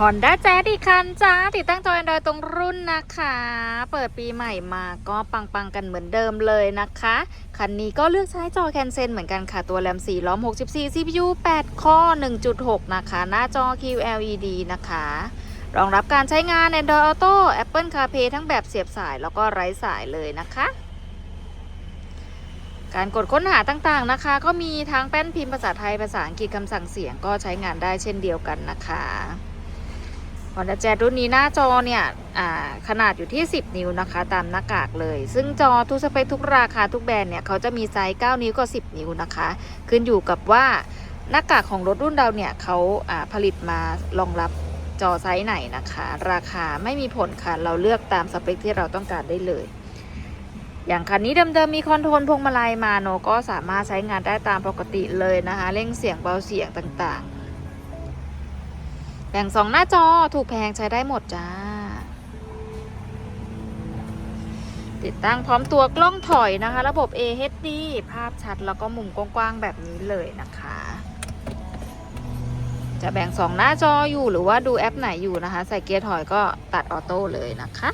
ฮอนด้าแจ๊อีกคันจ้า ติดตั้งจอ Android ตรงรุ่นนะคะ เปิดปีใหม่มาก็ปังๆกันเหมือนเดิมเลยนะคะ คันนี้ก็เลือกใช้จอแคนเซนเหมือนกันค่ะ ตัวแรม4ล้อม 64 CPU 8 ข้อ 1.6 นะคะ หน้าจอ QLED นะคะ รองรับการใช้งาน Android Auto Apple CarPlay ทั้งแบบเสียบสายแล้วก็ไร้สายเลยนะคะการกดค้นหาต่างๆนะคะ ก็มีทั้งแป้นพิมพ์ภาษาไทยภาษาอังกฤษคำสั่งเสียงก็ใช้งานได้เช่นเดียวกันนะคะ ฮอนด้าแจ๊รุ่นนี้หน้าจอเนี่ยขนาดอยู่ที่ 10 นิ้วนะคะ ตามหน้ากากเลย ซึ่งจอทุกสเปคทุกราคาทุกแบรนด์เนี่ยเขาจะมีไซส์ 9 นิ้วกับ 10 นิ้วนะคะ ขึ้นอยู่กับว่าหน้ากากของรถรุ่นเราเนี่ยเขาผลิตมารองรับจอไซส์ไหนนะคะ ราคาไม่มีผลค่ะ เราเลือกตามสเปคที่เราต้องการได้เลย อย่างคันนี้เดิมๆมีคอนโทรลพวงมาลัยมาโนก็สามารถใช้งานได้ตามปกติเลยนะคะ เร่งเสียงเบาเสียงต่างๆ แบ่งสองหน้าจอถูกแพงใช้ได้หมดจ้า ติดตั้งพร้อมตัวกล้องถอยนะคะ ระบบ AHD ภาพชัดแล้วก็มุมกว้างๆแบบนี้เลยนะคะ จะแบ่งสองหน้าจออยู่หรือว่าดูแอปไหนอยู่นะคะ ใส่เกียร์ถอยก็ตัดออโต้เลยนะคะ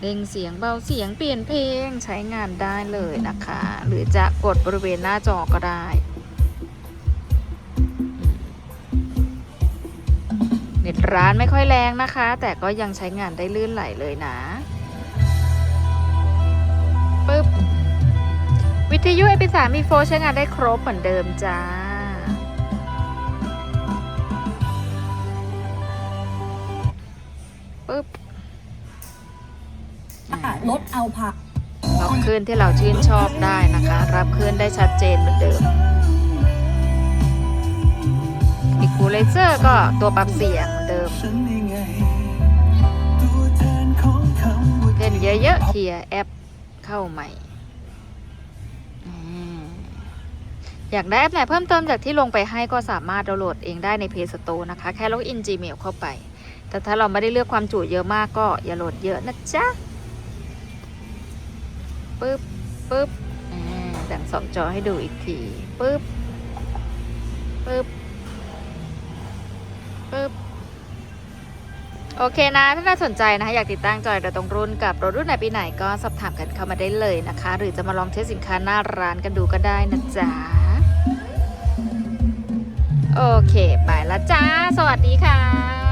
เร่งเสียงเบาเสียงเปลี่ยนเพลงใช้งานได้เลยนะคะ หรือจะกดบริเวณหน้าจอก็ได้ ร้านไม่ค่อยแรงนะคะ แต่ก็ยังใช้งานได้ลื่นไหลเลยนะปึ๊บ วิทยุ MP3 มีโฟใช้งานได้ครบเหมือนเดิมจ้า ปึ๊บลดเอาผักรับคลื่นที่เราชื่นชอบได้นะคะ รับคลื่นได้ชัดเจนเหมือนเดิมอีคูเลเซอร์ก็ตัวปรับเสียงเห มเดิมเล่นเยอะๆเคลียร์แอปเข้าใหม่ อยากได้แอปไหนเพิ่มเติมจากที่ลงไปให้ก็สามารถดาวน์โหลดเองได้ใน Play Store นะคะ แค่ล็อกอิน Gmail เข้าไป แต่ถ้าเราไม่ได้เลือกความจุเยอะมากก็อย่าโหลดเยอะนะจ๊ะปึ๊บปึ๊บแบ่งสองจอให้ดูอีกทีปึ๊บปึ๊บปึ๊บ โอเคนะถ้าน่าสนใจนะคะอยากติดตั้งจอยระตรงรุ่นกับรถรุ่นไหนปีไหนก็สอบถามกันเข้ามาได้เลยนะคะ หรือจะมาลองเทสสินค้าหน้าร้านกันดูก็ได้นะจ๊ะ โอเค ไปละจ้า สวัสดีค่ะ